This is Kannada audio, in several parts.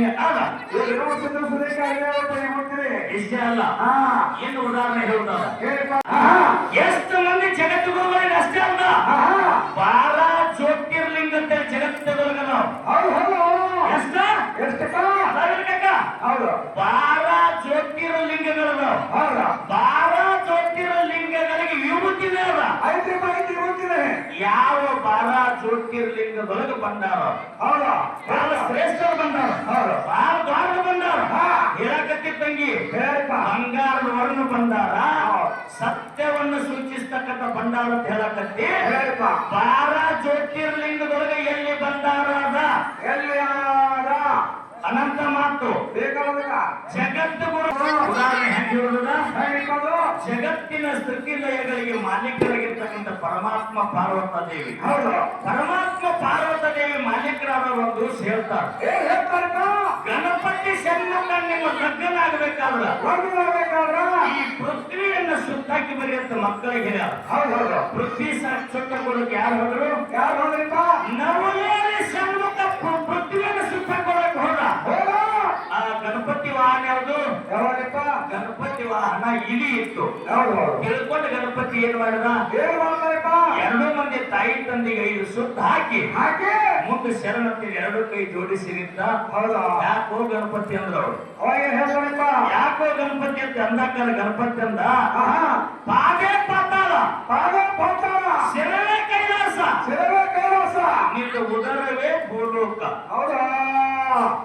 ನೀನು ಅಲ್ಲ ಈಗ ಇರುವ ಸುತ್ತ ಸುರೇಶ ಐರಾವತ ಹೇಳ್ತೀರಿ ಇಷ್ಟೇ ಅಲ್ಲ ಹಾ ಏನು ಉದಾಹರಣೆ ಹೇಳುದಲ್ಲ ಹೇಳಿಪ್ಪ ಹಾ ಎಷ್ಟು ಮಂದಿ ಜಗತ್ತುಗಳಿಗೆ ಅಷ್ಟೇ ಅಲ್ಲ ಹಾ ಬಾರ ಜ್ಯೋತಿರ್ಲಿಂಗ ಅಂತ ಜಗತ್ತುಗಳಿಗೆ ನಾವು ಹೌದು ಹೌದು ಎಷ್ಟ ಎಷ್ಟಕ್ಕ ಅದಾವಿಲ್ಲ ಕಾಕ? ಹೌದು ಬಾರ ಜ್ಯೋತಿರ್ಲಿಂಗಗಳು ನಾವು ಹೌದು ಯಾವ ಬಾಲ ಜ್ಯೋತಿರ್ಲಿಂಗದೊಳಗೆ ಬಂದಾರ? ಹೌದು. ಬಹಳ ಶ್ರೇಷ್ಠರು ಬಂದಾರ? ಹೌದು. ಬಹಳ ದೊಡ್ಡ ಬಂದಾರ? ಹಾ. ಹೇಳಕತ್ತಿ ತಂಗಿ ಹೇಳಿಪ್ಪ ಬಂಗಾರದ ವರ್ಣ ಬಂದಾರ. ಸತ್ಯವನ್ನು ಸೂಚಿಸ್ತಕ್ಕಂಥ ಬಂದಾರ ಅಂತ ಹೇಳಕತ್ತಿ? ಬಾರ ಜ್ಯೋತಿರ್ಲಿಂಗದೊಳಗೆ ಎಲ್ಲಿ ಬಂದಾರ ಎಲ್ಲಿ ಅನಂತ ಮಾತು. ಬೇಕಾದಾಗ ಜಗತ್ತು ಉದಾಹರಣೆ ಹೆಂಗೆ ಹೇಳುದ? ಹೇಳಿಕೊಂಡು ಜಗತ್ತಿನ ಸ್ಥಿತಿ ಲಯಗಳಿಗೆ ಮಾಲೀಕರಾಗಿರ್ತಕ್ಕಂಥ ಪರಮಾತ್ಮ ಪಾರ್ವತ ದೇವಿ. ಹೌದು. ಪರಮಾತ್ಮ ಪಾರ್ವತ ದೇವಿ ಮಾಲೀಕರಾದ ಒಂದು ಸೇರ್ತಾರೆ ಹೇಳ್ತಾರೆ ಗಣಪತಿ ಸನ್ಮುಖ ನಿಮ್ಮ ಲಗ್ನಾಗಬೇಕಾದ್ರ ಈ ಪೃಥ್ವಿಯನ್ನ ಸುತ್ತಾಕಿ ಬರೆಯುತ್ತ ಮಕ್ಕಳಿಗೆ ಹೌದೌದು ಹೌದು ಹೌದು. ಪೃಥ್ವಿ ಕೊಡೋಕೆ ಯಾರು ಹೋದ್ರು? ಯಾರು ಹೋದ್ರಪ್ಪ? ನವಲೇರಿ ಸನ್ಮುಖ ವಾಹನ ಯಾವುದು ಯಾವಾಗಪ್ಪ ಗಣಪತಿ ವಾಹನ ಇಲಿ ಇತ್ತು. ಹೌದು ತಿಳ್ಕೊಂಡು ಗಣಪತಿ ಏನ್ ಮಾಡಿದ? ಏನ್ ಮಾಡ್ತಾರಪ್ಪ? ಎರಡು ಮಂದಿ ತಾಯಿ ತಂದೆಗೆ ಐದು ಸುತ್ತ ಹಾಕಿ. ಹಾಕಿ? ಮುಂದೆ ಶರಣತ್ತಿ ಎರಡು ಕೈ ಜೋಡಿಸಿ ನಿಂತ. ಹೌದಾ? ಯಾಕೋ ಗಣಪತಿ ಅಂದ್ರ ಅವ್ರು. ಅವಾಗ ಹೇಳ್ತಾರಪ್ಪ? ಯಾಕೋ ಗಣಪತಿ ಅಂತ ಅಂದಾಕಲ್ಲ ಗಣಪತಿ ಅಂದ. ಪಾದೇ ಪಾತಾಳ. ಪಾದೇ ಪಾತಾಳ. ಶಿರವೇ ಕೈಲಾಸ. ಸೇವೆ ಕೈಲಾಸ. ನಿನ್ನ ಉದರವೇ ಭೂಲೋಕ. ಹೌದಾ?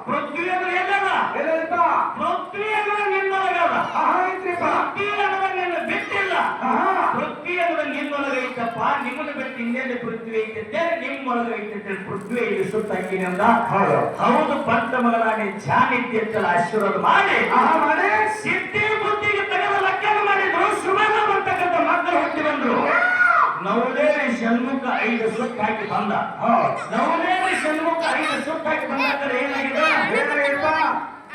ಪೃಥ್ವಿ ಅಂದ್ರೆ ಏನಲ್ಲ ಎಲ್ಲಪ್ಪ ಪೃಥ್ವಿ ಅಂದ್ರೆ ನಿನ್ನೊಳಗದ ಆಹಾ ನಿನ್ನ ಬಿಟ್ಟಿಲ್ಲ. ಆಹಾ ಪೃಥ್ವಿ ಅಂದ್ರೆ ನಿನ್ನೊಳಗೆ ಐತಪ್ಪ ನಿಮ್ಮನ್ನ ಬಿಟ್ಟು ಇನ್ನೆಲ್ಲಿ ಪೃಥ್ವಿ ಐತೈತೆ ನಿಮ್ಮೊಳಗೆ ಐತೈತೆ ಪೃಥ್ವಿ ಇಲ್ಲಿ ಸುತ್ತಾಕಿನಿ ಅಂದ. ಹೌದು. ಪಂತ ಮಗನಾಗಿ ಜಾನಿದ್ದೆ ಅಂತಲ್ಲ ಆಶೀರ್ವಾದ ಮಾಡಿ. ಮಾಡಿ. ಸಿದ್ಧಿ ಬುದ್ಧಿಗೆ ತೆಗೆದು ಲಕ್ಕನ ಮಾಡಿದ್ರು ಸುಮನ ಬರ್ತಕ್ಕಂಥ ಮಕ್ಕಳು ಹುಟ್ಟಿ ಬಂದ್ರು. ನವಲೇರಿ ಷಣ್ಮುಖ ಐದು ಸುತ್ತ ಹಾಕಿ ಬಂದ. ನವಲೇರಿ ಷಣ್ಮುಖ ಐದು ಸುತ್ತ ಹಾಕಿ ಬಂದ ಏನಾಗಿದೆ?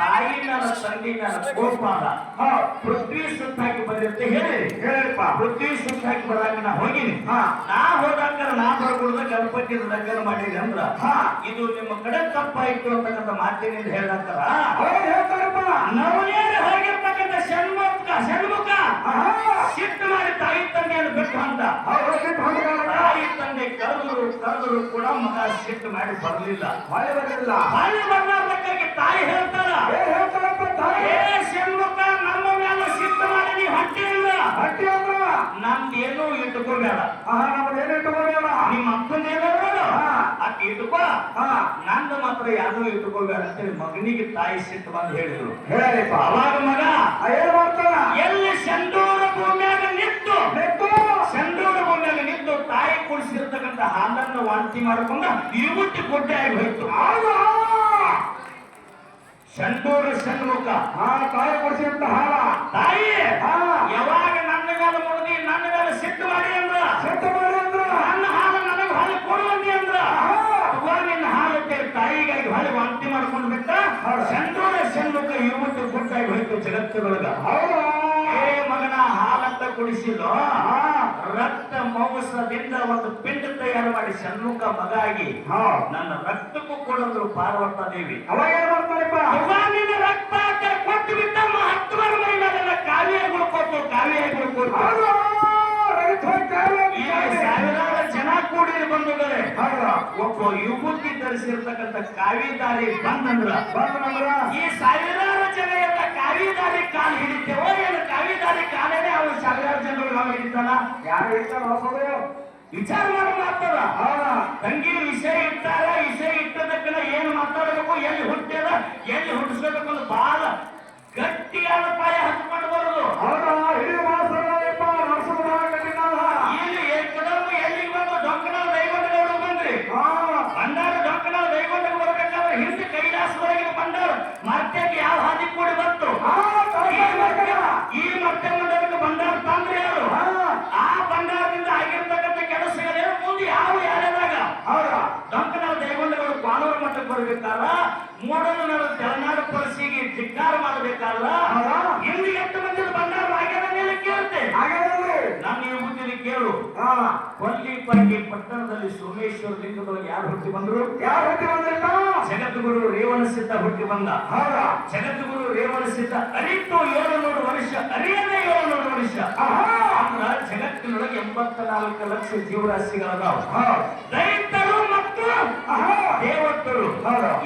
ತಾಯಿ ನನ್ನ ತಂದೆ ನನ್ನ ಗೋಪಾಲ ಹಾ ಪೃಥ್ವಿ ಸುತ್ತ ಹಾಕಿ ಬಂದಿರುತ್ತೆ. ಹೇಳಿ ಹೇಳಿಪ್ಪ ಪೃಥ್ವಿ ಸುತ್ತ ಹಾಕಿ ಬರಾಕ ನಾ ಹೋಗಿನಿ. ಹಾ ನಾ ಹೋದಾಗ ನಾ ಬರ್ಕೊಳ್ದ ಗಣಪತಿ ಲಗ್ನ ಮಾಡಿದೆ ಅಂದ್ರ. ಹಾ. ಇದು ನಿಮ್ಮ ಕಡೆ ತಪ್ಪಾಯ್ತು ಅಂತಕ್ಕಂಥ ಮಾತಿನಿಂದ ಹೇಳಕ್ಕಾರ ಹೇಳ್ತಾರಪ್ಪ. ಹೇಳ್ತಾರಪ್ಪ ನವನೇ ಹೋಗಿರ್ತಕ್ಕಂಥ ಷಣ್ಮುಖ ಷಣ್ಮುಖ ಆಹಾ ಸಿಟ್ಟು ಮಾಡಿ ತಾಯಿ ತಂದೆಯನ್ನು ಬಿಟ್ಟು ಅಂತ ಹೌದು ಬಿಟ್ಟು ಹೊಂದ್ಕೊಳ್ಳೋಣ. ತಾಯಿ ತಂದೆ ಕರೆದರು ಕೂಡ ಮಗ ಸಿಟ್ಟು ಮಾಡಿ ಬರಲಿಲ್ಲ. ಮಳೆ ಬರಲಿಲ್ಲ. ಮಳೆ ಬರ್ಲಾರ್ದಕ್ಕಾಗಿ ತಾಯಿ ಹೇಳ್ತಾರ ಹೇಳ್ತಾರಪ್ಪ ತಾಯಿ. ಷಣ್ಮುಖ ನಮ್ಮ ಮೇಲೆ ಸಿಟ್ಟು ಮಾಡಿ ನೀ ಇಲ್ಲ. ಹಟ್ಟಿ ಅಂದ್ರ ನಮ್ದೇನು ಇಟ್ಕೋಬೇಡ. ಆಹಾ ನಮ್ದು ಏನ್ ಇಟ್ಕೋಬೇಡ? ನಿಮ್ಮ ಅಪ್ಪನ ಹಾ. ಅಕ್ಕಿ ಇಟ್ಕೋ. ಹಾ. ನಂದು ಮಾತ್ರ ಯಾರು ಇಟ್ಕೋಬೇಡ ಅಂತೇಳಿ ಮಗನಿಗೆ ತಾಯಿ ಸಿಟ್ಟು ಬಂದು ಹೇಳಿದ್ರು. ಹೇಳಿಪ್ಪ. ಅವಾಗ ಮಗ ಏನ್ ಮಾಡ್ತಾರ ಎಲ್ಲಿ ಸಂಡೂರ ಭೂಮಿಯಾಗ ನಿಂತು. ನಿಂತು. ಸಂಡೂರ ಭೂಮಿಯಾಗ ನಿಂತು ತಾಯಿ ಕುಡಿಸಿರ್ತಕ್ಕಂತ ಹಾಲನ್ನು ವಾಂತಿ ಮಾಡ್ಕೊಂಡು ಇರುಬಿಟ್ಟು ಗುಡ್ಡೆ ಆಗಿ ಹೋಯ್ತು. ಆಗ ಸಂಡೂರ ಸಣ್ಮುಖ ಆ ತಾಯಿ ಕೊಡಿಸಿದಂತ ಹಾಲ. ತಾಯಿ! ಹಾ. ಯಾವಾಗ ನನ್ನ ಕಾಲ ಮುಡಿದಿ ನನ್ನ ಮೇಲೆ ಸಿಟ್ಟು ಮಾಡಿ ಅಂದ್ರ? ಸಿಟ್ಟು ಮಾಡಿ ಅಂದ್ರ? ನನ್ನ ಹಾಲು ನನಗೆ ಹಾಲು ಕೊಡುವಂತಿ ಅಂದ್ರ? ನಿನ್ನ ಹಾಲಕ್ಕೆ ತಾಯಿಗಾಗಿ ಹಾಲಿ ವಾಂತಿ ಮಾಡ್ಕೊಂಡು ಬಿಟ್ಟ. ಸಂಡೂರ ಸಣ್ಮುಖ ಇವುಟ್ಟು ಗುಡ್ಡಾಗಿ ಹೋಯ್ತು ಜಗತ್ತುಗಳಗ ಹೌದಾ. ಏ ಮಗನ ಹಾಲಂತ ಕುಡಿಸಿಲ್ಲೋ ರಕ್ತ ಮೌಸದಿಂದ ಒಂದು ಪಿಂಡ ತಯಾರು ಮಾಡಿ ಸಣ್ಮುಖ ಮಗ ಆಗಿ ಹಾ. ನನ್ನ ರಕ್ತಕ್ಕೂ ಕೊಡಂದ್ರು ಪಾರ್ವತ ದೇವಿ. ಅವಾಗ ಏನ್ ಮಾಡ್ತಾರಪ್ಪ? ನಿನ್ನ ರಕ್ತ ಅಂತ ಕೊಟ್ಟು ಬಿಟ್ಟ ಮೈನಾಗೆಲ್ಲ ಕಾವಿಯಾಗಿ ಕೊಟ್ಟು ಕಾವಿಯಾಗಿ ಕೊಟ್ಟು ಹೌದಾ. ರೈತ ಈ ಸಾವಿರಾರು ಜನ ಕೂಡಿ ಬಂಧುಗಳೇ. ಒಬ್ಬ ಯುವತಿ ಧರಿಸಿರ್ತಕ್ಕಂಥ ಕಾವಿದಾರಿ ಬಂದಂದ್ರ ಬಂದ್ರಂದ್ರ ಈ ಸಾವಿರಾರು ಜನ ಎಲ್ಲ ಕಾವಿದಾರಿ ಕಾಲು ಹಿಡಿತೇವೋ ಏನು. ಕಾವಿದಾರಿ ಕಾಲೇನೆ ಅವ್ರು ಸಾವಿರಾರು ಜನರು ನಾವು ಹಿಡಿತಾನ ಯಾರು ಹೊಸದು ವಿಚಾರ ಮಾಡೋ ಮಾತಾಡ ಹೌದಾ ತಂಗಿ ವಿಷಯ ಇಟ್ಟಾರ ವಿಷಯ ಇಟ್ಟದಕ್ಕನ ಏನು ಮಾತಾಡಬೇಕು ಎಲ್ಲಿ ಹುಟ್ಟ್ಯಾರ ಎಲ್ಲಿ ಹುಟ್ಟಿಸ್ಬೇಕು ಅನ್ನೋದು ಬಹಳ ಗಟ್ಟಿಯಾದ ಪಾಯ ಹತ್ಕೊಂಡು ಬರೋದು ಹೌದಾ ಹಿರಿಯ ಮಾಸ್ತರಪ್ಪ ನರಸಿಂಹ ಕಟ್ಟಿನಾಳ ಇಲ್ಲಿ ಏಕದಮ್ ಎಲ್ಲಿಗೆ ಬಂದು ಡೊಂಕನ ದೈವಗಳು ಬಂದ್ರಿ ಹಾ ಬಂಡಾರ ಡೊಂಕನ ದೈವಗಳು ಬರ್ಬೇಕಾದ್ರೆ ಹಿಂದೆ ಕೈಲಾಸದೊಳಗೆ ಬಂಡಾರ ಮರ್ತ್ಯಾಗ ಯಾವ ಹಾದಿ ಕೂಡಿ ಬಂತು ಹಾ ಈ ಮರ್ತ್ಯ ಮಂಡಲಕ್ಕೆ ಬಂಡಾರ ತಂದ್ರೆ ಯಾರು? ಆ ಬಂಡಾರದಿಂದ ಆಗಿರ್ತಕ್ಕಂಥ ಕೆಲಸಗಳೇನು? ಮುಂದೆ ಯಾವ ಯಾರ್ಯಾದಾಗ ಹೌದಾ. ಡೊಂಕನ ದೈವಗಳು ಕಾನೂರು ಮಟ್ಟಕ್ಕೆ ಬರ್ಬೇಕಾದ್ರ ಮೂಡಲು ನಾವು ತೆಲನಾಡು ಪರಿಸಿಗೆ ಧಿಕ್ಕಾರ ಮಾಡಬೇಕಾದ್ರ ಹೌದಾ ಹಿಂದೆ ಎಷ್ಟು ಮಂದಿ ಬಂಡಾರ ಆಗ್ಯದ ಮೇಲೆ ಕೇಳುತ್ತೆ ಹಾಗಾದ್ರೆ ನಾನು ನೀವು ಬುದ್ಧಿಲಿ ಕೇಳು ಹಾ ಕೊಲ್ಲಿಪಲ್ಲಿ ಪಟ್ಟಣದಲ್ಲಿ ಸೋಮೇಶ್ವರ ಲಿಂಗದೊಳಗೆ ಯಾರು ಹುಟ್ಟಿ ಬಂದರು? ಯಾರು ಹುಟ್ಟಿ ಬಂದ್ರಲ್ಲ ಜಗದ್ಗುರು ರೇವಣ ಸಿದ್ಧ ಹುಟ್ಟಿ ಬಂದ. ಹೌದಾ? ಜಗದ್ಗುರು ರೇವಣ ಸಿದ್ಧ ಅರಿತು ಏಳುನೂರು ವರ್ಷ ಅರಿಯದೇ ಏಳುನೂರು ವರ್ಷ. ಅಂದ್ರ ಜಗತ್ತಿನೊಳಗೆ ಎಂಬತ್ತ ನಾಲ್ಕು ಲಕ್ಷ ಜೀವರಾಶಿಗಳದಾವ. ರೈತರು ಮತ್ತು ದೇವತರು.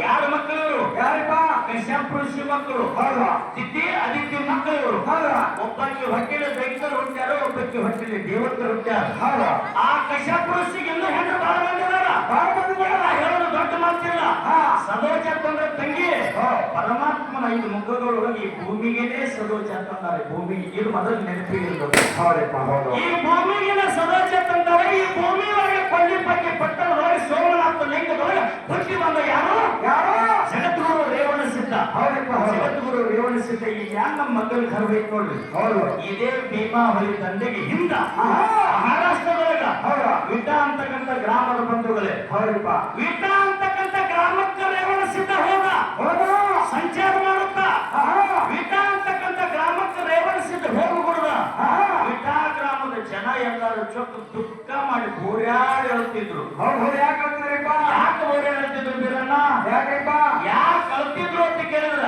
ಯಾರ ಮಕ್ಕಳು ಯಾರಿಪ್ಪ? ಋಷಿ ಮಕ್ಕಳು ತಿಥಿ ಅದಿತಿ ಮಕ್ಕಳು. ಇವರು ಒಬ್ಬಕ್ಕೆ ಹೊಟ್ಟೆಲಿ ದೈತ್ಯರು ಹುಟ್ಟ್ಯಾರ ಒಬ್ಬಕ್ಕೆ ಹೊಟ್ಟೆಲಿ ದೇವತರು ಹುಟ್ಟ್ಯಾರ. ಆ ಕಶ್ಯಪ ಋಷಿಗೆ ಇನ್ನೂ ಹೆಣ್ಣು ಬಹಳ ಬಂದಿದಾರ ಬಾಳ ಬಂದಿದಾರ ಹೇಳೋದು ದೊಡ್ಡ ಮಾತಿಲ್ಲ. ಸದೋಜ ತಂದ್ರೆ ತಂಗಿ. ಪರಮಾತ್ಮನ ಐದು ಮುಖಗಳೊಳಗೆ ಈ ಭೂಮಿಗೆನೇ ಸದೋಜ ತಂದಾರೆ ಭೂಮಿಗೆ ಇದು ಮೊದಲು ನೆನಪಿಗೆ ಈ ಭೂಮಿಗೆನೇ ಸದೋಜ ತಂದಾರೆ ಈ ಭೂಮಿ ಒಳಗೆ ಕೊಳ್ಳಿ ಬಗ್ಗೆ ಪಟ್ಟಣದೊಳಗೆ ಸೋಮನಾಥ ಲಿಂಗದೊಳಗೆ ಹುಟ್ಟಿ ಬಂದ ಯಾರು? ಯಾರು? ಜಗದ್ಗುರು ರೇವಣ ಸಿದ್ಧ ಈಗ ಯಾನ್ ನಮ್ಮ ಮಗನ್ ಕರ್ಬೇಕು ನೋಡ್ರಿ? ಹೌದು. ಇದೇ ಭೀಮಾವಳಿ ದಂಡೆಗೆ ಹಿಂದ. ಮಹಾರಾಷ್ಟ್ರದೊಳಗ. ಹೌದಾ. ವಿಟ ಅಂತಕ್ಕಂಥ ಗ್ರಾಮದ ಬಂಧುಗಳೇ. ಹೌದಪ್ಪ ವಿಟ ಅಂತಕ್ಕಂಥ ಗ್ರಾಮಕ್ಕೆ ರೇವಣ ಸಿದ್ಧ ಹೋದ ಹೌದಾ ಸಂಚಾರ ಮಾಡುತ್ತಾ ಆಹಾ ವಿಟ ಅಂತಕ್ಕಂಥ ಗ್ರಾಮಕ್ಕೆ ರೇವಣ ಸಿದ್ಧ ಹೋಗುಗುಡ್ದ ಆಹಾ ವಿಟ ಗ್ರಾಮದ ಜನ ಎಲ್ಲರೂ ಚೊಕ್ಕ ದುಃಖ ಮಾಡಿ ಹೋರ್ಯಾಡ್ ಹೇಳ್ತಿದ್ರು. ಅವ್ರು ಹೌದು ಯಾಕೆ ಹೇಳ್ತೀರಿಪ್ಪ ಯಾಕೆ ಬೋರ್ಯಾಡಿ ಹೇಳ್ತಿದ್ರು ಬೀರಣ್ಣ? ಯಾಕೆಪ್ಪ? ಯಾಕೆ ಕಳ್ತಿದ್ರು ಅಂತ ಕೇಳಿದ್ರ?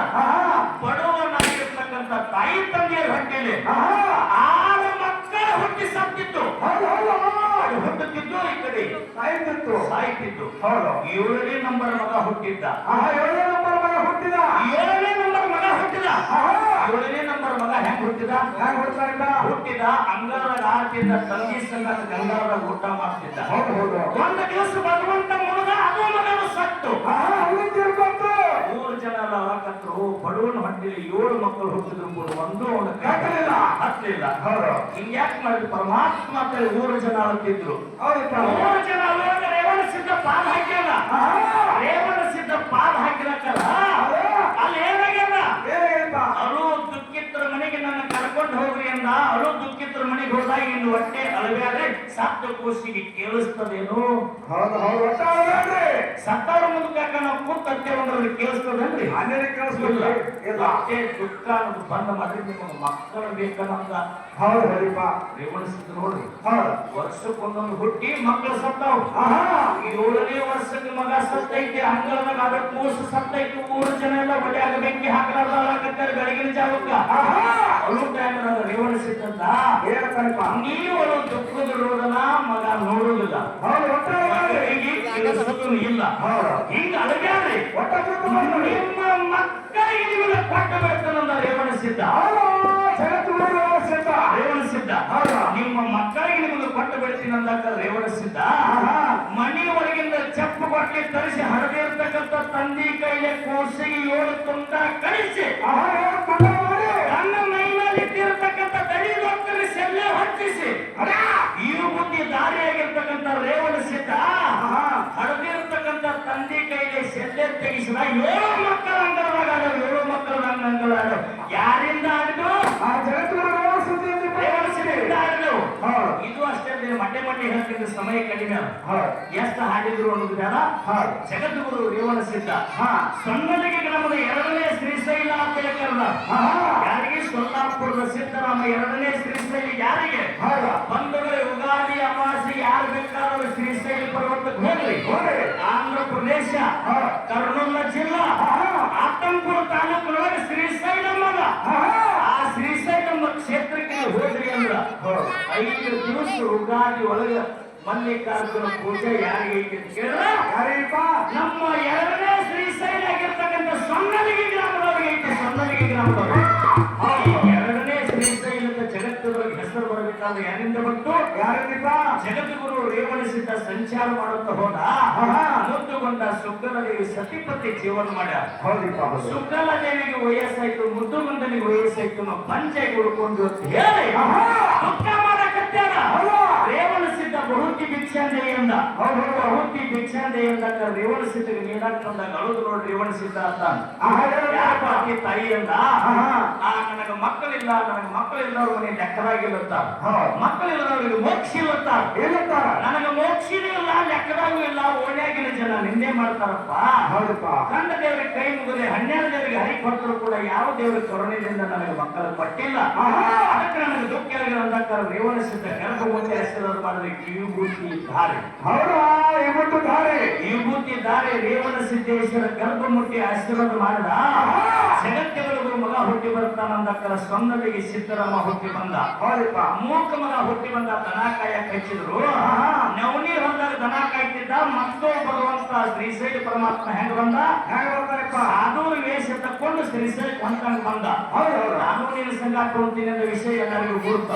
ಬಡವನಾಗಿರ್ತಕ್ಕಂಥ ತಾಯಿ ತಂದೆಯರ ಹೊಟ್ಟೆಲಿ. ಆಹಾ. ಆರು ಮಕ್ಕಳ ಹುಟ್ಟಿ ಸತ್ತಿತ್ತು ಹುಟ್ಟುತ್ತಿದ್ದು ಈ ಕಡೆ. ಸಾಯ್ತಿತ್ತು. ಸಾಯ್ತಿತ್ತು. ಹೌದು. ಏಳನೇ ನಂಬರ್ ಮಗ ಹುಟ್ಟಿದ್ದ. ಏಳನೇ ನಂಬರ್ ಮಗ ಹುಟ್ಟಿದ. ಏಳನೇ ನಂಬರ್ ಏಳನೇ ನಂಬರ್ ಮಗ ಹೆಂಗ್ ಹುಟ್ಟಿದ? ಹೆಂಗ್ ಹುಡ್ತಾರಿಪ್ಪ ಹುಟ್ಟಿದ ಅಂಗಳದಾಗ ಆಡ್ತಿದ್ದ ತಂಗಿ ಸಂಗತ ಗಂಗಾಳದಾಗ ಊಟ ಮಾಡ್ತಿದ್ದ. ಒಂದು ದಿವಸ ಭಗವಂತ ಮುಳುಗ ಅದೇ ಮಗನು ಸತ್ತು. ಮೂರು ಜನ ಎಲ್ಲ ಹೊರಕತ್ರು ಬಡವನ ಹೊಟ್ಟಿಲಿ ಏಳು ಮಕ್ಕಳು ಹುಟ್ಟಿದ್ರು ಕೂಡ ಒಂದು ಅವನ ಹತ್ತಲಿಲ್ಲ. ಹತ್ತಲಿಲ್ಲ. ಹೌದು. ಹಿಂಗ್ಯಾಕ್ ಮಾಡಿದ್ರು? ಪರಮಾತ್ಮ ಮೂರು ಜನ ಅಂತಿದ್ರು ಮೂರು ಜನ ರೇವಣ ಸಿದ್ಧ ಪಾಲ್ ಹಾಕ್ಯಾನ ಆಹಾ ರೇವಣ ಸಿದ್ಧ ಪಾದ ಹಾಕಿರಕ್ಕಲ್ಲ ಹೌದಾ ಅಲ್ಲಿ ಏನಾಗ್ಯದ ಏನಪ್ಪ ಅಳು ದುಃಖಿತರ ಮನೆಗೆ ನನ್ನ ಕರ್ಕೊಂಡು ಹೋಗ್ರಿ ಅಂದ ದುಃಖಿತರ ಮನೆಗೆ ಹೋದಾಗ ಇನ್ನು ಹೊಟ್ಟೆ ಅಳಬ್ಯಾದ್ರೆ ಸತ್ತ ಕೂಸಿಗೆ ಕೇಳಿಸ್ತದೇನು? ಸತ್ತಾರ ಹೌದು. ಮುಂದಕ್ಕ ನಾವು ಕೂತತ್ತೇವೆ ಅಂದ್ರೆ ಅವ್ರಿಗೆ ಕೇಳಿಸ್ತದೇನ್ರಿ? ಇಲ್ಲ ಕೇಳಿಸ್ಬೇಕು ಇಲ್ಲ. ಹೊಟ್ಟೆ ದುಃಖ ಅನ್ನೋದು ಬಂದ ನಿಮಗೆ ಮಕ್ಕಳು ಬೇಕನ್ನಂತ ಹೌದು ಹರಿಪ ರೇವಣಿಸಿದ್ರು ನೋಡ್ರಿ. ಹೌದು. ವರ್ಷಕ್ಕೊಂದೊಂದು ಹುಟ್ಟಿ ಮಕ್ಕಳು ಸತ್ತಾವ್. ಏಳನೇ ವರ್ಷಕ್ಕೆ ಮಗ ಸತ್ತೈತಿ. ಅಂಗಳದಾಗ ಅದಕ್ಕೆ ಕೂಸು ಸತ್ತೈತಿ. ಮೂರು ಜನ ಎಲ್ಲ ಒಡ್ಯಾಗ ಬೆಂಕಿ ಹಾಕಲಾರ್ದಾರ ಬೆಳಗಿನ ಜಾವಕ್ಕ. ಆಹಾ ಬೇರೆ ರೇವಣಿಸಿದ್ದಂತ ಏನಪ್ಪ ನೀವು ದುಃಖದ ರೋಗನ ಮಗ ನೋಡುವುದಿಲ್ಲ. ಹೌದು ಒಟ್ಟ ಇಲ್ಲ. ಹೌದು. ಹಿಂಗ ಅಡಗ್ಯಾರಿ. ಒಟ್ಟ ನಿಮ್ಮ ಮಕ್ಕಳಿಗೆ ನಿಮಗೆ ಕೊಟ್ಟು ಬಿಡ್ತಾನಂದ ರೇವಣಿಸಿದ್ದ ಹೌದು ಜಗತ್ತು ವ್ಯವಸ್ಥಿತ ರೇವಣಿಸಿದ್ದ ಹೌದು. ನಿಮ್ಮ ಮಕ್ಕಳಿಗೆ ನಿಮಗೆ ಕೊಟ್ಟು ಬೆಳೆಸಿ ರೇವಣಿಸಿದ್ದ ಆಹಾ. ಮನೆ ಒಳಗಿಂದ ಚಪ್ಪು ಬಟ್ಟೆ ತರಿಸಿ ಹರಡಿರ್ತಕ್ಕಂಥ ತಂದೆ ಕೈಲೆ ಕೂಸಿಗೆ ಏಳು ತುಂಡ ಕಳಿಸಿ ಆಹಾ ಏನು ಪಂಡ ಮಾಡಿ ತನ್ನ ಮೈ ಮೇಲೆ ಇಟ್ಟಿರ್ತಕ್ಕಂಥ ದಡಿ ಡಾಕ್ಟರ್ ಸೆಲ್ಲೆ ಹಚ್ಚಿಸಿ ಈ ಬುದ್ಧಿ ದಾರಿಯಾಗಿರ್ತಕ್ಕಂಥ ರೇವಣಿಸಿದ್ದ ಆಹಾ ಹರಿದಿರ್ತಕ್ಕಂಥ ತಂದೆ ಕೈಲಿ ತೆಗಿಸಿದ ಏಳು ಮಕ್ಕಳ ಆಡವು, ಏಳು ಮಕ್ಕಳ ನನ್ನ ಆಡವು. ಯಾರಿಂದ ಆಡಿದ್ರು ಆ ಜಗತ್ತು ವ್ಯವಸ್ಥಿತ ರೇವಣಿಸಿದ್ರಿಂದ ಆಡಿದ್ರು ಇದು ಅಷ್ಟೇ ಮಟ್ಟೆ ಮಟ್ಟೆ ಹೇಳ್ತಿದ್ದ ಸಮಯ ಕಡಿಮೆ ಎಷ್ಟು ಹಾಡಿದ್ರು ಅನ್ನೋದು ಬೇಡ. ಹೌದು ಜಗದ್ಗುರು ರೇವಣ ಸಿದ್ಧ. ಹಾ. ಸೊನ್ನಲಿಗೆ ಗ್ರಾಮದ ಎರಡನೇ ಶ್ರೀಶೈಲ ಅಂತ ಹೇಳ್ತಾರಲ್ಲ. ಯಾರಿಗೆ ಸೊಲ್ಲಾಪುರದ ಸಿದ್ದರಾಮ ಎರಡನೇ ಶ್ರೀಶೈಲ ಯಾರಿಗೆ ಹೌದು ಬಂಧುಗಳೇ ಯುಗಾದಿ ಅಮಾವಾಸ್ಯೆ ಯಾರು ಬೇಕಾದರೂ ಶ್ರೀಶೈಲ ಪರ್ವತಕ್ಕೆ ಹೋಗ್ರಿ ಹೋಗ್ರಿ. ಆಂಧ್ರ ಪ್ರದೇಶ ಹೌದು ಕರ್ನೂಲ ಜಿಲ್ಲಾ ಆಹಾ ಆತಂಕುರ ತಾಲೂಕಿನೊಳಗೆ ಶ್ರೀಶೈಲಂ ಅದ ಆಹಾ ಆ ಶ್ರೀಶೈಲಂ ಕ್ಷೇತ್ರಕ್ಕೆ ಹೋದ್ರಿ ಅಂದ್ರ ಐದು ದಿವಸ ಯುಗಾದಿ ಒಳಗೆ ಮಲ್ಲಿಕಾರ್ಜುನ ಪೂಜೆ ಯಾರಿಗೆ ಐತಿ ಅಂತ ಕೇಳಿದ್ರೆ? ನಮ್ಮ ಎರಡನೇ ಶ್ರೀಶೈಲ ಆಗಿರ್ತಕ್ಕಂಥ ಸೊನ್ನಲಿಗೆ ಗ್ರಾಮದವರಿಗೆ ಐತಿ ಸೊನ್ನಲಿಗೆ ಗ್ರಾಮದವರು ಈ ಎರಡನೇ ಶ್ರೀಶೈಲದ ಜಗತ್ತದೊಳಗೆ ಹೆಸರು ಬರಬೇಕಾದ್ರೆ ಯಾರಿಂದ ಬಂತು? ಯಾರಿಂದ ಜಗದ್ಗುರು ಸಂಚಾರ ಮಾಡುತ್ತಾ ಹೋದ ಅನುಗೊಂಡ ಮುದ್ದುಗೊಂಡ ಸುಗ್ಗಲದೇವಿ ಸತಿಪತಿ ಜೀವನ ಹೌದು ಸುಗ್ಗಲದೇವಿಗೆ ವಯಸ್ಸಾಯ್ತು ಮುದ್ದುಗೊಂಡನಿಗೆ ವಯಸ್ಸಾಯ್ತು ನಾವು ಪಂಚೆ ಉಳ್ಕೊಂಡು ಅಂತ ಹೇಳಿ. ದುಃಖ ಮಾಡಕತ್ಯಾರ ಹೌದು ಹುಟ್ಟಿ ಬಹುತಿ ಭಿಕ್ಷಾಂದೇವಿ ಅಂದ ಹೌದು ಹೌದು ಬಹುತಿ ಭಿಕ್ಷಾಂದೇವಿ ಅಂದಾಗ ರೇವಣಿಸಿದ್ದಕ್ಕೆ ನೀಡಕ್ ಬಂದಾಗ ಅಳುದು ನೋಡಿ ರೇವಣಿಸಿದ್ದ ಅಂತ ಯಾಕೆ ತಾಯಿಯಿಂದ? ಆಕಿ ತಾಯಿ ಅಂದ ನನಗ ಮಕ್ಕಳಿಲ್ಲ ನನಗ ಮಕ್ಕಳಿಲ್ಲವರು ಮನೆ ಲೆಕ್ಕದಾಗಿಲ್ಲತ್ತ ಮಕ್ಕಳಿಲ್ಲ ಮಕ್ಕಳಿಲ್ಲದವ್ರಿಗೆ ಮೋಕ್ಷ ಇಲ್ಲತ್ತ ಏನಂತಾರ ನನಗ ಮೋಕ್ಷಿನೂ ಇಲ್ಲ ಲೆಕ್ಕದಾಗೂ ಇಲ್ಲ ಓಣ್ಯಾಗಿನ ಜನ ನಿಂದೆ ಮಾಡ್ತಾರಪ್ಪ. ಹೌದಪ್ಪ. ಕಂಡ ದೇವರಿಗೆ ಕೈ ಮುಗಿದ್ರೆ ಹನ್ನೆರಡು ದೇವರಿಗೆ ಹರಿ ಕೊಟ್ಟರು ಕೂಡ ಯಾವ ದೇವರ ಕರುಣೆಯಿಂದ ನನಗೆ ಮಕ್ಕಳು ಕೊಟ್ಟಿಲ್ಲ ಅದಕ್ಕೆ ನನಗೆ ದುಃಖ ಇರಲಿಲ್ಲ ಅಂತ ರೇವಣ ಕೆಲಸ ಮುಂದೆ ಹೆಸರು ಮಾಡಿದ್ರೆ ಧಾರೆ. ಹೌದಾ? ಇವತ್ತು ದಾರಿ ವಿಭೂತಿ ಧಾರೆ ರೇವಣ ಸಿದ್ದೇಶ್ವರ ಗರ್ಭಮೂರ್ತಿ ಆಶೀರ್ವಾದ ಮಾಡಿದ. ಗುರು ಮಗ ಹುಟ್ಟಿ ಬರ್ತಾನಂದಕ್ಕರ ಸ್ವಂದಿಗೆ ಸಿದ್ದರಾಮ ಹುಟ್ಟಿ ಬಂದ. ಹೌದಪ್ಪ. ಮೂಕ ಮಗ ಹುಟ್ಟಿ ಬಂದ ದನ ಕಚ್ಚಿದ್ರು. ನವನಿ ಹೊಲದಾಗ ದನ ಕಾಯ್ತಿದ್ದ ಮತ್ತೋ ಶ್ರೀ ಶೈಲಿ ಪರಮಾತ್ಮ ಹೆಂಗ ಬಂದ? ಹೆಂಗ ಬರ್ತಾರಪ್ಪ ಶ್ರೀಶೈಲ ಹೊಂದ್ಕೊಂಡ್ ಬಂದ. ನಾನು ನಿನ್ನ ಸಂಘ ಅನ್ನೋ ವಿಷಯ ಎಲ್ಲರಿಗೂ ಗುರುತ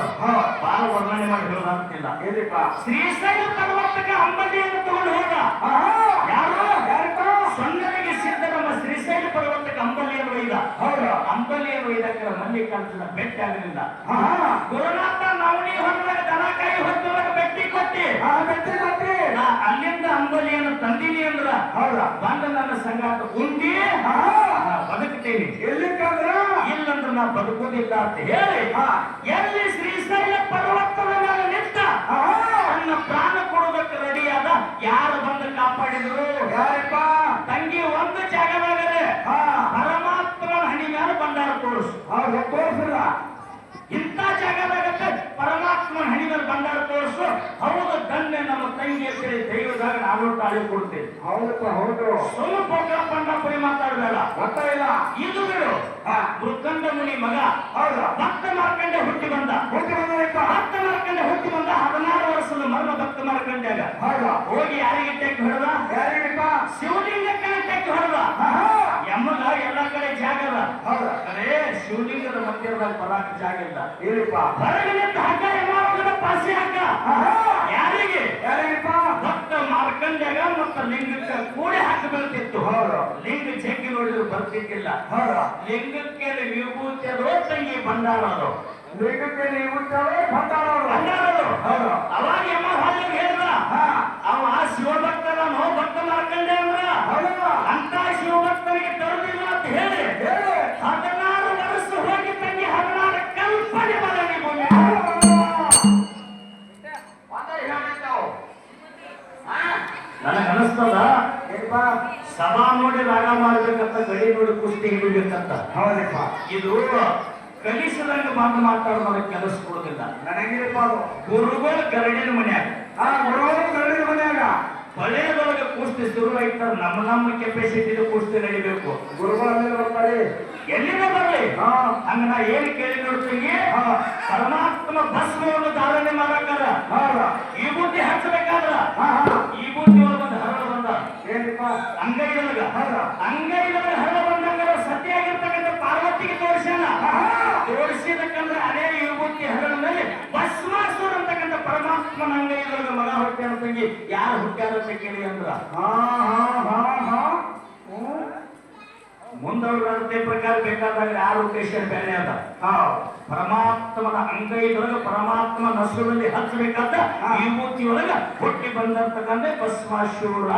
ಬಹಳ ವರ್ಣನೆ ಮಾಡಿ ಹೇಳೋದಾಗ್ತಿಲ್ಲ ಶ್ರೀ ಶ್ರೀಶೈಲ ಪರ್ವತಕ್ಕೆ ಅಂಬಲಿಯನ್ನು ತಗೊಂಡು ಹೋದ. ಯಾರು? ಅಂಬಲಿಯನ್ನು ಅಂಬಲಿಯ ಹೌದು ಅಂಬಲಿಯನ್ನು ಒಯ್ದಕ್ಕೆ ಮಲ್ಲಿಕಾರ್ಜುನ ಭೇಟಿ ಆಗಲಿಲ್ಲ ಗುರುನಾಥ ನವನಿ ಹೊರದಾಗ ದನ ಕೈ ಹೊತ್ತದಾಗ ಬೆಟ್ಟಿ ಕೊಟ್ಟಿ. ಬೆಟ್ಟಿ ಕೊಟ್ಟಿ. ನಾ ಅಲ್ಲಿಂದ ಅಂಬಲಿಯನ್ನು ತಂದಿನಿ ಅಂದ್ರ ಹೌದಾ. ಬಂದ ನನ್ನ ಸಂಗಾತ ಉಂಡಿ. ಬದುಕ್ತೀನಿ. ಎಲ್ಲಿಕ್ಕಂದ್ರ? ಇಲ್ಲಂದ್ರ ನಾ ಬದುಕೋದಿಲ್ಲ ಅಂತ ಹೇಳಿ ಎಲ್ಲಿ ಶ್ರೀಶೈಲ ಪರ್ವತದ ಮೇಲೆ ನಿಂತ ನನ್ನ ಪ್ರಾಣ ಕೊಡೋದಕ್ಕೆ ರೆಡಿಯಾದ ಯಾರು ಬಂದು ಕಾಪಾಡಿದ್ರು? ಯಾರಪ್ಪ ತಂಗಿ ಒಂದು ಜಾಗದಾಗರೆ ಹಾ ಪರಮಾತ್ಮನ ಹಣಿ ಮೇಲೆ ಬಂಡಾರ ಹೌದು ತೋರ್ಸಿಲ್ಲ ಇಂಥ ಜಾಗದಾಗತ್ತೆ ಪರಮಾತ್ಮನ ಹಣಿ ಬಂದಾಗ ತೋರಿಸು. ಹೌದು ಧನ್ಯ ನಮ್ಮ ತಂಗಿ ಅಂತೇಳಿ ದೈವದಾಗ ನಾನು ತಾಳಿ ಕೊಡ್ತೇನೆ. ಹೌದಪ್ಪ ಹೌದು. ಸ್ವಲ್ಪ ಪಂಡಪುರಿ ಮಾತಾಡಬೇಡ. ಗೊತ್ತಾಯಿಲ್ಲ ಇದು ಬಿಡು. ಆ ಮೃಕಂಡ ಮುನಿ ಮಗ. ಹೌದು. ಭಕ್ತ ಮಾರ್ಕಂಡೆ ಹುಟ್ಟಿ ಬಂದ. ಹುಟ್ಟಿ ಬಂದ ಭಕ್ತ ಮಾರ್ಕಂಡೆ ಹುಟ್ಟಿ ಬಂದ. ಹದಿನಾರು ವರ್ಷದ ಮರ್ಮ ಭಕ್ತ ಮಾರ್ಕಂಡೆ ಹೌದಾ. ಹೋಗಿ ಯಾರಿಗೆ ಟೆಕ್ ಹೊಡೆದ? ಯಾರಿಗಪ್ಪ ಶಿವಲಿಂಗಕ್ಕೆ ಟೆಕ್ ಹೊಡೆದ. ಎಲ್ಲ ಕಡೆ ಜಾಗ ಅದ ಹೌದಾ. ಅದೇ ಶಿವಲಿಂಗದ ಮಧ್ಯದಾಗ ಬರಾಕ ಜಾಗ ಇಲ್ಲ. ಇಲ್ಲಪ್ಪ ಹೊರಗಿನ ಹಗ್ಗ ಎಲ್ಲ ಪಾಸಿ ಹಗ್ಗ. ಯಾರಿಗೆ? ಯಾರಿಗಪ್ಪ? ಭಕ್ತ ಮಾರ್ಕಂಡ್ಯಾಗ ಮತ್ತ ಲಿಂಗಕ್ಕೆ ಕೂಡಿ ಹಾಕಬೇಕಿತ್ತು ಹೌದು. ಲಿಂಗ ಜಗ್ಗಿ ನೋಡಿದ್ರು ಬರ್ತಿದ್ದಿಲ್ಲ. ಹೌದಾ. ಲಿಂಗಕ್ಕೆ ವಿಭೂತಿ ಅದೋ ತಂಗಿ ಬಂಡಾರ ಅದು ಲಿಂಗಕ್ಕೆ ಬಂದಾಡೋರು ಬಂಡಾರ ಅದು ಹೌದು. ಅವಾಗ ಯಮ ಹೌದಪ್ಪ ಇದು ಕಲಿಸದಂಗ ಮಾತು ಮಾತಾಡೋದಕ್ಕೆ ಕೆಲಸ ಕೊಡೋದಿಲ್ಲ. ನನಗಿರಪ್ಪ ಗುರುಗಳು ಗರಡಿನ ಮನ್ಯಾಗ. ಆ ಗುರುಗಳು ಕರಡಿದ ಮನ್ಯಾಗ. ಹೊಳೆಯದೊಳಗೆ ಕುಸ್ತಿ ಶುರು ಆಯ್ತಾರ ನಮ್ಮ ನಮ್ಮ ಕೆಪಾಸಿಟಿ ಕುಸ್ತಿ ನಡಿಬೇಕು. ಗುರುಗಳಲ್ಲಿ ಬರ್ತಾರೆ. ಎಲ್ಲಿಂದ ಬರಲಿ? ಹಾ. ಹಂಗ ನಾ ಏನ್ ಕೇಳಿ ನೋಡ್ತೀನಿ ಪರಮಾತ್ಮ ಭಸ್ಮವನ್ನು ಧಾರಣೆ ಮಾಡಕ್ಕಾರ ಈ ಬುದ್ಧಿ ಹಚ್ಚಬೇಕಾದ್ರ? ಈ ಬುದ್ಧಿ ಒಳಗೊಂದು ಹರಳ ಬಂದ. ಏನಪ್ಪ ಅಂಗೈದೊಳಗ ಅಂಗೈದೊಳಗ ಹರಳ ತೋರಿಸಿದಕ್ಕಂದ್ರೆ ಅದೇ ವಿಭೂತಿ ಹೆಗಲಿನಲ್ಲಿ ಭಸ್ಮಾಸುರ ಅಂತಕ್ಕಂಥ ಪರಮಾತ್ಮನ ಇರೋದ ಮಗ ಹುಟ್ಟಿ ತಂಗಿ. ಯಾರು ಹುಟ್ಟ್ಯಾರ ಅಂತ ಕೇಳಿ ಅಂದ್ರ? ಹಾ ಹಾ ಹಾ ಹಾ. ಹ್ಮ್. ಮುಂದವ್ರ ಅಳತೆ ಪ್ರಕಾರ ಬೇಕಾದಾಗ ಯಾರು ಉದ್ದೇಶ ಬೇರೆ ಅದ? ಪರಮಾತ್ಮನ ಅಂಗೈದೊಳಗ ಪರಮಾತ್ಮ ಹಚ್ಚಬೇಕಂತ ಹಚ್ಚಬೇಕಾದ ವಿಭೂತಿ ಒಳಗ ಹುಟ್ಟಿ ಬಂದಿರ್ತಕ್ಕಂಥ ಭಸ್ಮಾಶೂರ.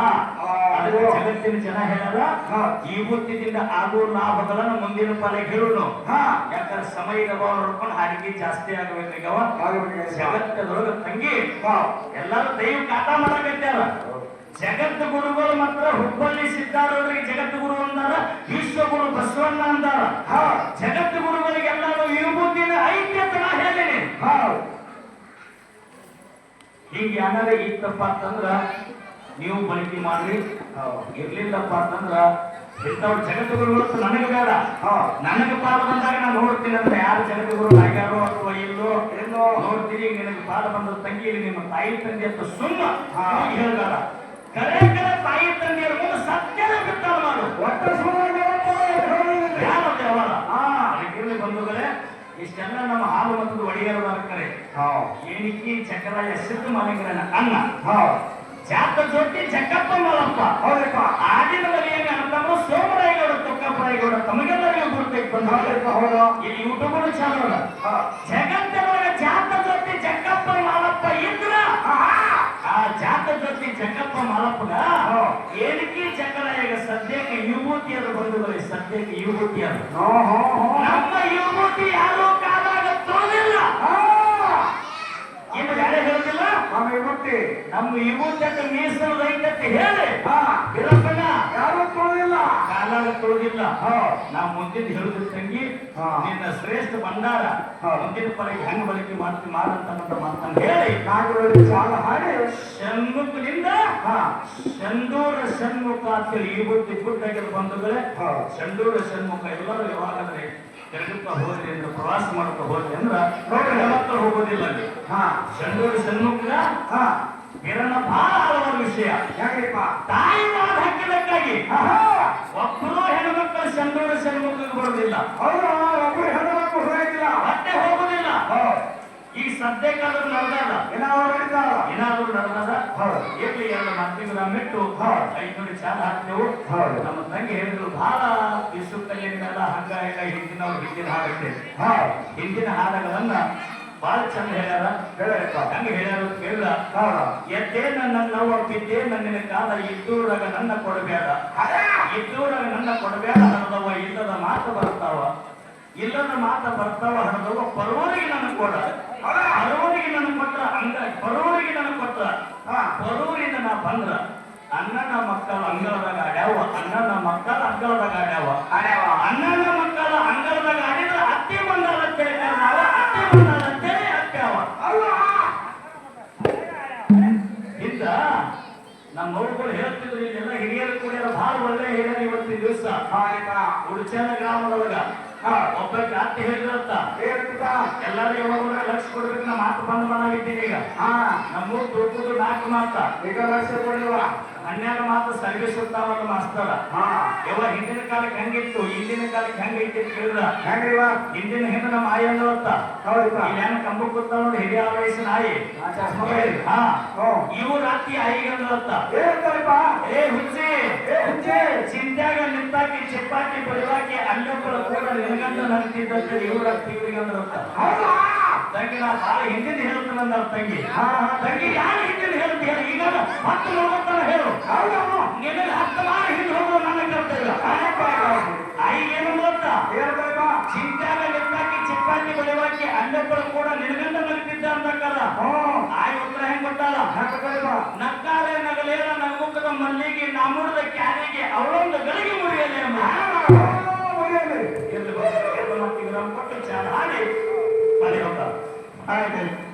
ಜಗತ್ತಿನ ಜನ ಹೇಳದ ಹಾ. ವಿಭೂತಿದಿಂದ ಆಗೋ ಲಾಭಗಳನ್ನ ಮುಂದಿನ ಪಾಲೆ ಹೇಳೋಣ ಹಾ. ಯಾಕಂದ್ರೆ ಸಮಯ ನೋಡ್ಕೊಂಡು ಹಾಡಿಗೆ ಜಾಸ್ತಿ ಆಗಬೇಕು ಜಗತ್ತದೊಳಗೆ ತಂಗಿ ಎಲ್ಲರೂ ದೈವ ಕಾಟ ಮಾಡಕತ್ತಾರ ಜಗತ್ತು ಗುರುಗಳು ಮಾತ್ರ ಹುಬ್ಬಳ್ಳಿ ಸಿದ್ದಾರವರಿಗೆ ಜಗತ್ತು ಗುರು ಅಂದಾರ ವಿಶ್ವಗುರು ಬಸವಣ್ಣ ಅಂದಾರ. ಹಾ ಜಗತ್ತು ಗುರುಗಳಿಗೆಲ್ಲರೂ ವಿಭೂತಿನ ಐಕ್ಯತೆ ನಾ ಹೇಳಿನಿ. ಹೌದು ಹಿಂಗೆ ಏನಾರ ಇತ್ತಪ್ಪ ಅಂತಂದ್ರ ನೀವು ಬಳಕೆ ಮಾಡ್ರಿ. ಇರ್ಲಿಲ್ಲಪ್ಪ ಅಂತಂದ್ರ ಇಂಥವ್ರ ಜಗತ್ತು ಗುರುಗಳು ನನಗೆ ಬೇಡ. ನನಗೆ ಪಾದ ಬಂದಾಗ ನಾನು ನೋಡ್ತೀನಿ ಅಂದ್ರೆ ಯಾರು ಜಗತ್ತು ಗುರು ಆಗ್ಯಾರೋ ಅಥವಾ ಇಲ್ಲೋ ಏನೋ. ನೋಡ್ತೀನಿ ನಿನಗೆ ಪಾದ ಬಂದ ತಂಗಿ ನಿಮ್ಮ ತಾಯಿ ತಂದೆ ಅಂತ ಸುಮ್ಮ ಹಾ. ಹೇಳ್ದಾರ ಕರೆ ಕರೆ ತಾಯಿ ತಂದೆಯರ ಮುಂದೆ ಸತ್ಯನ ಬಿತ್ತಾರ ಮಾಡು. ಒಟ್ಟ ಅದಕ್ಕಿರಲಿ ಬಂಧುಗಳೇ ಇಷ್ಟೆಲ್ಲ ನಮ್ಮ ಹಾಲು ಮತ್ತು ಒಡೆಯರ ಕರೆ ಹೌದು ಏನಿಕ್ಕಿ ಚಕ್ರಾಯ ಸಿದ್ದು ಮಾಲಿಂಗರನ ಅಣ್ಣ ಹೌದು ಜಾತ ಜೊಟ್ಟಿ ಜಕ್ಕಪ್ಪ ಮಲಪ್ಪ. ಹೌದಪ್ಪ. ಆಗಿನ ಮನೆಯಲ್ಲಿ ಅಂತಂದ್ರೆ ಸೋಮರಾಯಗೌಡ ತುಕ್ಕಪ್ಪರಾಯಗೌಡ ತಮಗೆಲ್ಲರಿಗೂ ಗುರುತೈತೆ ಬಂದ ಹೌದಪ್ಪ ಹೌದು. ಇಲ್ಲಿ ಯೂಟ್ಯೂಬ್ ಚಾನಲ್ ಜಗತ್ತಿನೊಳಗೆ ಜಾತ ಜೊತೆ ಜಕ್ಕಪ್ಪ ಮಾಲಪ್ಪ ಇದ್ರ? ಆ ಜೊತೆ ಜಕ್ಕಪ್ಪ ಮಾಲಪ್ಪಗ ಏನಕ್ಕೆ ಏನಕ್ಕೆ ಈಗ ಸದ್ಯಕ್ಕೆ ಅದು ಬಂಧುಗಳೇ ಸದ್ಯಕ್ಕೆ ಯುವತಿ ಅದು ಹೋ ಹೋ ಹೋ. ನಮ್ಮ ಯುವತಿ ಯಾರು ಕಾದಾಗ ತೋಲಿಲ್ಲ ಇನ್ನು ಯಾರೇ ಹೇಳುದಿಲ್ಲ? ನಮ್ಮ ಯುವತಿ ನಮ್ಮ ಯುವತಿ ಮೀಸಲು ರೈತಕ್ಕೆ ಹೇಳಿ. ಹಾ. ಬಿರಪ್ಪಣ್ಣ ಯಾರು ತೊಳೆದಿಲ್ಲ ನಾ ಮುಂದಿನ ಹೇಳುದು ತಂಗಿ. ನಿನ್ನ ಶ್ರೇಷ್ಠ ಬಂದಾರ. ಮುಂದಿನ ಪರಿ ಹೆಂಗ್ ಬಳಕೆ ಮಾಡ್ತಿ ಮಾಡಂತ ಮಾತನ್ನ ಹೇಳಿ ಸಾಲ ಹಾಡಿ ಷಣ್ಮುಖನಿಂದ ಹಾ ಚಂದೂರ ಷಣ್ಮುಖ ಅಂತೇಳಿ ಈ ಬುದ್ಧಿ ಬಂಧುಗಳೇ ಹಾ. ಚಂದೂರ ಷಣ್ಮುಖ ಎಲ್ಲರೂ ಯಾವಾಗಂದ್ರೆ ತಿರುಗುತ್ತಾ ಹೋದ್ರಿ ಅಂದ್ರೆ ಪ್ರವಾಸ ಮಾಡ್ತಾ ಹೋದ್ರಿ ಅಂದ್ರೆ. ಮಕ್ಕಳು ಹೋಗೋದಿಲ್ಲ ಅಲ್ಲಿ ಹಾ ಚಂದೂರ ಷಣ್ಮುಖ ಹಾ ಕಿರಣ ಬಹಳ ಹಲವಾರು ವಿಷಯ. ಹೆಂಗ್ರಿಪ್ಪ ತಾಯಿ ಮಾತು ಹಾಕಿದಕ್ಕಾಗಿ ಒಬ್ಬರು ಹೆಣ್ಮಕ್ಕಳು ಚಂದೂರು ಷಣ್ಮುಖಕ್ಕೆ ಬರೋದಿಲ್ಲ ಅವರು ಒಬ್ಬರು ಹೆಣ್ಣು ಮಕ್ಕಳು ಹೋಗಿಲ್ಲ ಮತ್ತೆ ಹೋಗೋದಿಲ್ಲ ಈಗ ಸದ್ಯಕ್ಕಾದ್ರೂ ನಡೆದಲ್ಲ ಏನಾದ್ರು ಏನಾದ್ರೂ ನಡೆದದ? ಹೌದು. ಇರ್ಲಿ ಎರಡು ಮಾತಿಗೆ ನಾವು ಬಿಟ್ಟು. ಐದು ನೋಡಿ ಚಾಲ ಹಾಕ್ತೇವು. ಹೌದು. ನಮ್ಮ ತಂಗಿ ಹೇಳಿದ್ರು ಬಹಳ ಈ ಕಲ್ಯಾಣೆಲ್ಲ ಹಂಗ ಎಲ್ಲ ಹಿಂದಿನವ್ರು ಹಿಂದಿನ ಹಾಡುತ್ತೆ ಹಿಂದಿನ ಹಾಡಗಳನ್ನ ಬಹಳ ಚಂದ ಹೇಳ್ಯಾರ ಹೇಳಪ್ಪ ಹಂಗ ಹೇಳ್ಯಾರ ಹೌದ ಎದ್ದೇ ನನ್ನ ಬಿದ್ದೇ ನನ್ನ ಕಾಲ ಇದ್ದೂರಾಗ ನನ್ನ ಕೊಡಬೇಡ. ಇದ್ದೂರಾಗ ನನ್ನ ಕೊಡಬೇಡ ಹಣದವ ಇಲ್ಲದ ಮಾತು ಬರ್ತಾವ ಇಲ್ಲದ ಮಾತು ಬರ್ತಾವ ಹಣದವ ಪರವರಿಗೆ ನನಗೆ ಕೊಡ. ಪರವರಿಗೆ ನನಗೆ ಕೊಟ್ಟ ಹಂಗ ಪರವರಿಗೆ ನನಗೆ ಕೊಟ್ಟ ಹಾ, ಬರೂರಿಂದ ನಾ ಬಂದ್ರ. ಅಣ್ಣನ ಮಕ್ಕಳ ಅಂಗಳದಾಗ ಆಡ್ಯಾವ, ಅಣ್ಣನ ಮಕ್ಕಳ ಅಂಗಳದಾಗ ಆಡ್ಯಾವ. ಆಡ್ಯಾವ. ಅಣ್ಣನ ಮಕ್ಕಳ ಅಂಗಳದಾಗ ಆಡಿದ್ರ ಅತ್ತಿ ನಾವು ಮೌಗಳು ಹೇಳ್ತಿದ್ರು ಎಲ್ಲ ಹಿರಿಯರು ಕೂಡ ಬಹಳ ಒಳ್ಳೆ ಹಿರಿಯರು ಇವತ್ತಿನ ದಿವಸ. ಹುಡುಚನ ಉಡುಚನ ಗ್ರಾಮದೊಳಗ. ಹಾ ಒಬ್ಬ ಅತ್ತಿ ಹೇಳಿದ್ರಂತ. ಎಲ್ಲರೂ ಯಾವಾಗ ಲಕ್ಷ ಕೊಡ್ಬೇಕು ನಮ್ಮ ಮಾತು ಬಂದ್ ಬಂದಾಗಿದ್ದೀನಿ ಈಗ. ಹಾ. ನಮ್ಮೂರ್ ತುರ್ಕುದು ನಾಲ್ಕು ಮಾತ ಈಗ ಲಕ್ಷ ಕೊಡಿಲ್ವ ಹನ್ನೆರಡು ಮಾತು ಸರ್ವಿಸ್ ಇರ್ತಾವಲ್ಲ ಮಾಸ್ತರ. ಹಾ. ಯಾವ ಹಿಂದಿನ ಕಾಲಕ್ಕೆ ಹೆಂಗಿತ್ತು ಹಿಂದಿನ ಕಾಲಕ್ಕೆ ಹೆಂಗೈತಿ ಕೇಳಿದ್ರ? ಹೆಂಗ್ರಿವ ಹಿಂದಿನ ಹಿಂದೆ ನಮ್ಮ ಆಯಿ ಅಂದವತ್ತ ಇಲ್ಲೇನ ಕಂಬ ಕೂತ ನೋಡಿ ಹಿರಿಯ ವಯಸ್ಸಿನ ಆಯಿ. ಹಾ. ಇವು ರಾತ್ರಿ ಆಯಿಗೆ ಅಂದವತ್ತ ಏ ಹುಚ್ಚಿ. ಹುಚ್ಚಿ. ಚಿಂತ್ಯಾಗ ನಿಂತಾಕಿ ಚಿಪ್ಪಾಕಿ ಬಳಿವಾಕಿ ಅಲ್ಲೊಬ್ಬರ ಕೂಡ ನಿನಗಂತ ಇವ್ರ ಇವ್ರಿಗೆ ಅಂದ್ರೆ ಹೌದಾ? ತಂಗಿ ನಾ ಭಾಳ ಹಿಂದಿನ ಹೇಳ್ತಾನ ಅಂದ ತಂಗಿ. ತಂಗಿ ಯಾರು ಹಿಂದಿನ ಹೇಳ್ತೀಯ ಹೇಳು? ಈಗ ಹತ್ತು ಹೇಳು. ಹೌದಾ. ನಿನಗೆ ಹತ್ತು ಹಿಂದೆ ಹೋಗೋ ನನ್ನ ಕರ್ತವ್ಯ ಆಯಿ ಏನು ಗೊತ್ತಾ? ಚಿಂತ್ಯಾಗ ನಿಂತಾಕಿ ಚಿಪ್ಪಾಕಿ ಬೆಳೆವಾಕಿ ಕೂಡ ನಿನಗಂತ ನಂತಿದ್ದ ಅಂತಕ್ಕಲ್ಲ ಆಯಿ ಉತ್ತರ ಹೆಂಗ್ ಕೊಟ್ಟಾಳ ನಕ್ಕಾಲೆ ನಗಲೇನ ನಗುಕದ ಮಲ್ಲಿಗೆ ನಾಮೂಡದ ಕ್ಯಾರಿಗೆ ಅವಳೊಂದು ಗಳಿಗೆ ಮುರಿಯಲೆ ಎಂಬ ಹೌದಾ 哎，对